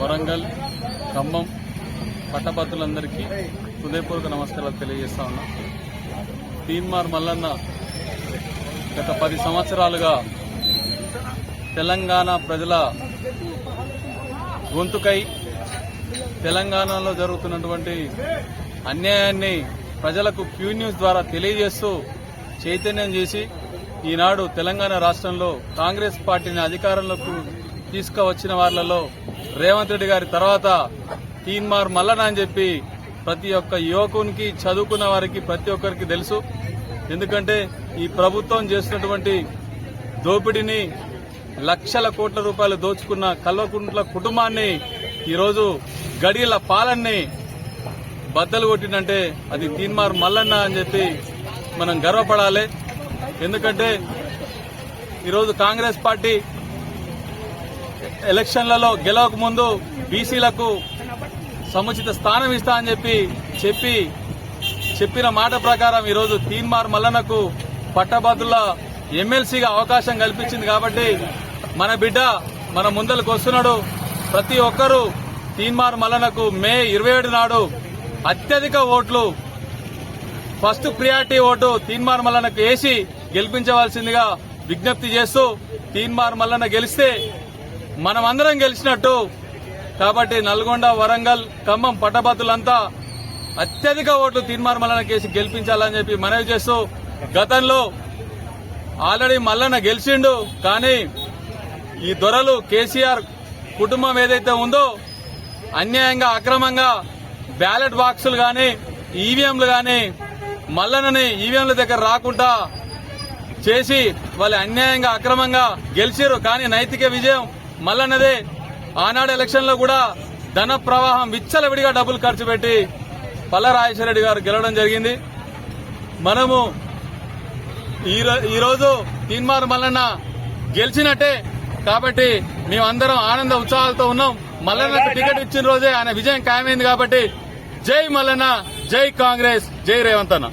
వరంగల్ ఖమ్మం పట్టభద్రులందరికీ హృదయపూర్వక నమస్కారాలు తెలియజేస్తా ఉన్నా. తీన్మార్ మల్లన్న గత పది సంవత్సరాలుగా తెలంగాణ ప్రజల గొంతుకై తెలంగాణలో జరుగుతున్నటువంటి అన్యాయాన్ని ప్రజలకు క్యూ న్యూస్ ద్వారా తెలియజేస్తూ చైతన్యం చేసి ఈనాడు తెలంగాణ రాష్ట్రంలో కాంగ్రెస్ పార్టీని అధికారంలోకి తీసుకువచ్చిన వాళ్ళలో రేవంత్ రెడ్డి గారి తర్వాత తీన్మార్ మల్లన అని చెప్పి ప్రతి ఒక్క యువకునికి చదువుకున్న వారికి ప్రతి ఒక్కరికి తెలుసు. ఎందుకంటే ఈ ప్రభుత్వం చేసినటువంటి దోపిడీని లక్షల కోట్ల రూపాయలు దోచుకున్న కల్వకుంట్ల కుటుంబాన్ని ఈరోజు గడియల పాలన్ని బద్దలు కొట్టిందంటే అది తీన్మార్ మల్లన్న అని చెప్పి మనం గర్వపడాలి. ఎందుకంటే ఈరోజు కాంగ్రెస్ పార్టీ ఎలక్షన్లలో గెలవక ముందు బీసీలకు సముచిత స్థానం ఇస్తా అని చెప్పి చెప్పి చెప్పిన మాట ప్రకారం ఈరోజు తీన్మార్ మల్లన్నకు పట్టభద్రుల ఎమ్మెల్సీగా అవకాశం కల్పించింది కాబట్టి మన బిడ్డ మన ముందలకు వస్తున్నాడు. ప్రతి ఒక్కరూ తీన్మార్ మల్లన్నకు మే ఇరవై ఏడు నాడు అత్యధిక ఓట్లు ఫస్ట్ ప్రియారిటీ ఓటు తీన్మార్ మల్లన్నకు వేసి గెలిపించవలసిందిగా విజ్ఞప్తి చేస్తూ తీన్మార్ మల్లన్న గెలిస్తే మనమందరం గెలిచినట్టు. కాబట్టి నల్గొండ వరంగల్ ఖమ్మం పట్టభద్రులంతా అత్యధిక ఓట్లు తీన్మార్ మల్లన కేసి గెలిపించాలని చెప్పి మనవి చేస్తూ గతంలో ఆల్రెడీ మల్లన్న గెలిచిండు. కానీ ఈ దొరలు కేసీఆర్ కుటుంబం ఏదైతే ఉందో అన్యాయంగా అక్రమంగా బ్యాలెట్ బాక్సులు కానీ ఈవీఎంలు కానీ మల్లనని ఈవీఎంల దగ్గర రాకుండా చేసి వాళ్ళు అన్యాయంగా అక్రమంగా గెలిచారు కానీ నైతిక విజయం మల్లన్నదే ఆనాడు ఎలక్షన్లో కూడా ధన ప్రవాహం విచ్చలవిడిగా డబ్బులు ఖర్చు పెట్టి పల్ల రాజేశ్వరరెడ్డి గారు గెలవడం జరిగింది. మనము ఈ తీన్మార్ మల్లన్న గెలిచినట్టే కాబట్టి మేమందరం ఆనంద ఉత్సాహాలతో ఉన్నాం. మల్లన్నకు టికెట్ ఇచ్చిన రోజే ఆయన విజయం ఖాయమైంది కాబట్టి జై మల్లన్న జై కాంగ్రెస్ జై రేవంత్ అన్న